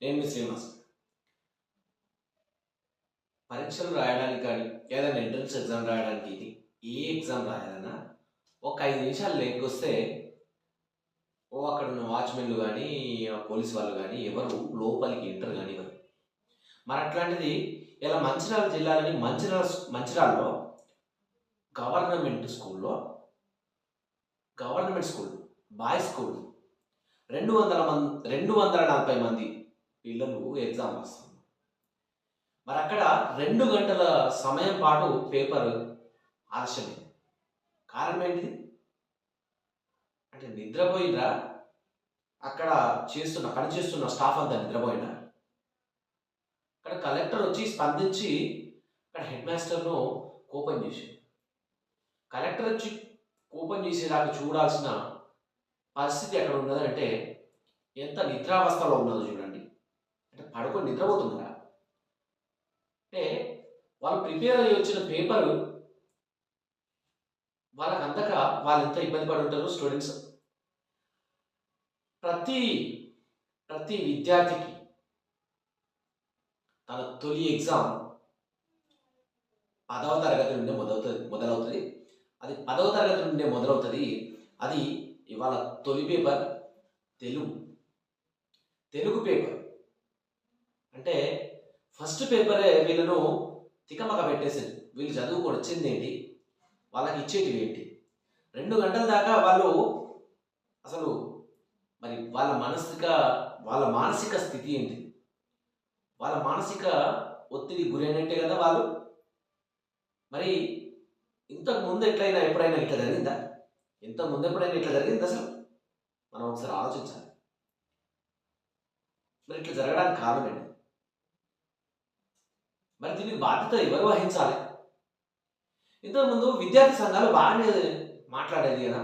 నేను మీ శ్రీనివాస్ పరీక్షలు రాయడానికి కానీ ఏదైనా ఎంట్రన్స్ ఎగ్జామ్ రాయడానికి ఇది ఏ ఎగ్జామ్ రాయాలన్నా ఒక ఐదు నిమిషాలు లేకొస్తే ఓ అక్కడ ఉన్న వాచ్మెన్లు కానీ పోలీస్ వాళ్ళు కానీ ఎవరు లోపలికి ఎంటర్ కానీ మరి అట్లాంటిది ఇలా మంచిర్యాల జిల్లాలోని మంచిర్యాల మంచిర్యాలలో గవర్నమెంట్ స్కూల్లో గవర్నమెంట్ స్కూల్ బాయ్స్ స్కూల్ రెండు వందల మంది రెండు వందల నలభై మంది పిల్లలు ఎగ్జామ్ రాస్తారు. మరి అక్కడ రెండు గంటల సమయం పాటు పేపర్ ఆలస్యమే. కారణం ఏంటిది అంటే నిద్రపోయినరా? అక్కడ చేస్తున్న పని చేస్తున్న స్టాఫ్ అంతా నిద్రపోయినా అక్కడ కలెక్టర్ వచ్చి స్పందించి అక్కడ హెడ్ మాస్టర్ను కోపం చేసి కలెక్టర్ వచ్చి కోపం చేసేదాకా చూడాల్సిన పరిస్థితి ఎక్కడ ఉన్నదంటే ఎంత నిద్రావస్థలో ఉన్నదో చూడండి. అంటే పడుకొని నిద్రపోతున్నారా? అంటే వాళ్ళు ప్రిపేర్ అయ్యి వచ్చిన పేపర్ వాళ్ళకి అందక వాళ్ళు ఎంత ఇబ్బంది పడి ఉంటారు స్టూడెంట్స్? ప్రతి ప్రతి విద్యార్థికి తన తొలి ఎగ్జామ్ పదవ తరగతి నుండే మొదలవుతుంది మొదలవుతుంది. అది పదవ తరగతి నుండే మొదలవుతుంది. అది ఇవాళ తొలి పేపర్ తెలుగు. తెలుగు పేపర్. అంటే ఫస్ట్ పేపరే వీళ్ళను తికమక పెట్టేసింది. వీళ్ళు చదువుకొని వచ్చింది ఏంటి? వాళ్ళకి ఇచ్చేటివి ఏంటి? రెండు గంటల దాకా వాళ్ళు అసలు మరి వాళ్ళ మానసిక వాళ్ళ మానసిక స్థితి ఏంటి? వాళ్ళ మానసిక ఒత్తిడి గురైనట్టే కదా వాళ్ళు? మరి ఇంతకు ముందు ఎట్లయినా ఎప్పుడైనా ఇట్లా జరిగిందా? ఇంతకు ముందు ఎప్పుడైనా ఇట్లా జరిగింది అసలు? మనం ఒకసారి ఆలోచించాలి. మరి ఇట్లా జరగడానికి కారణం ఏంటి? మరి దీని బాధ్యత ఎవరు వహించాలి? ఇంతకుముందు విద్యార్థి సంఘాలు బాగానే మాట్లాడేది కదా.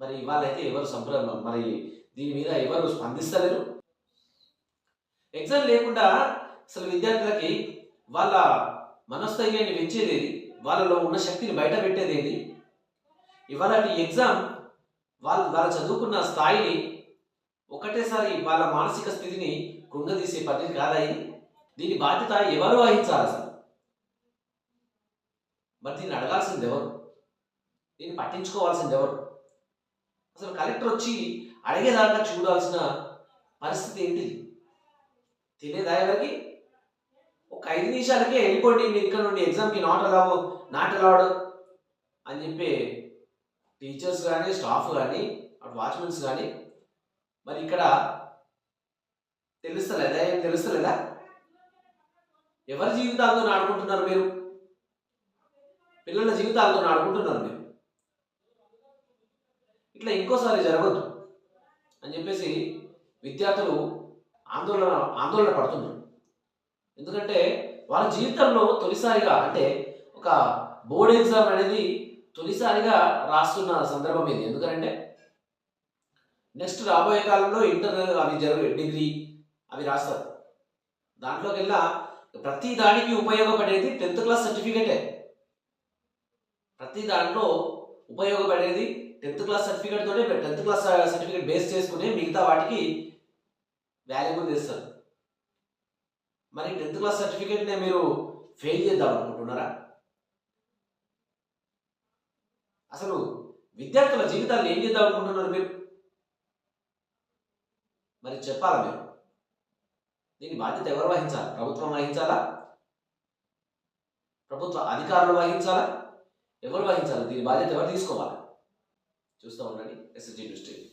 మరి ఇవాళ అయితే ఎవరు సంప్రదం మరి దీని మీద ఎవరు స్పందిస్తలేరు? ఎగ్జామ్ లేకుండా అసలు విద్యార్థులకి వాళ్ళ మనస్థైర్యాన్ని పెంచేది ఏది? వాళ్ళలో ఉన్న శక్తిని బయట పెట్టేది ఏది? ఇవాళ ఎగ్జామ్ వాళ్ళు వాళ్ళు చదువుకున్న స్థాయిని ఒకటేసారి వాళ్ళ మానసిక స్థితిని కృంగదీసే పద్ధతి కాదా ఇది? దీని బాధ్యత ఎవరు వహించాలి అసలు? మరి దీన్ని అడగాల్సింది ఎవరు? దీన్ని పట్టించుకోవాల్సింది ఎవరు? అసలు కలెక్టర్ వచ్చి అడిగేదాకా చూడాల్సిన పరిస్థితి ఏంటిది తినేదా ఎవరికి? ఒక ఐదు నిమిషాలకే వెళ్ళిపోండి మీరు ఇక్కడ నుండి ఎగ్జామ్కి నాట్ అలావు నాట్ అలౌడ్ అని చెప్పి టీచర్స్ కానీ స్టాఫ్ కానీ అటు వాచ్మెన్స్ కానీ మరి ఇక్కడ తెలుస్తలేదా? ఏం తెలుస్తలేదా? ఎవరి జీవితాలతో ఆడుకుంటున్నారు మీరు? పిల్లల జీవితాలతో ఆడుకుంటున్నారు మీరు? ఇట్లా ఇంకోసారి జరగద్దు అని చెప్పేసి విద్యార్థులు ఆందోళన ఆందోళన పడుతున్నారు. ఎందుకంటే వాళ్ళ జీవితంలో తొలిసారిగా అంటే ఒక బోర్డ్ ఎగ్జామ్ అనేది తొలిసారిగా రాస్తున్న సందర్భం ఇది. ఎందుకంటే నెక్స్ట్ రాబోయే కాలంలో ఇంటర్ అవి జరుగు డిగ్రీ అవి రాస్తారు. దాంట్లోకి వెళ్ళా ప్రతి దానికి ఉపయోగపడేది టెన్త్ క్లాస్ సర్టిఫికేటే. ప్రతి దాంట్లో ఉపయోగపడేది టెన్త్ క్లాస్ సర్టిఫికేట్ తోనే టెన్త్ క్లాస్ సర్టిఫికేట్ బేస్ చేసుకుని మిగతా వాటికి వాల్యుబుల్ చేస్తారు మరి టెన్త్ క్లాస్ సర్టిఫికేట్నే మీరు ఫెయిల్ చేద్దాం అనుకుంటున్నారా? అసలు విద్యార్థుల జీవితాన్ని ఏం చేద్దాం అనుకుంటున్నారు మీరు? మరి చెప్పాలా మీరు? దీని బాధ్యత ఎవరు వహించాలి? ప్రభుత్వం వహించాలా? ప్రభుత్వ అధికారులు వహించాలా? ఎవరు వహించాలి? దీని బాధ్యత ఎవరు తీసుకోవాలి? చూస్తూ ఉండండి. SSG news TV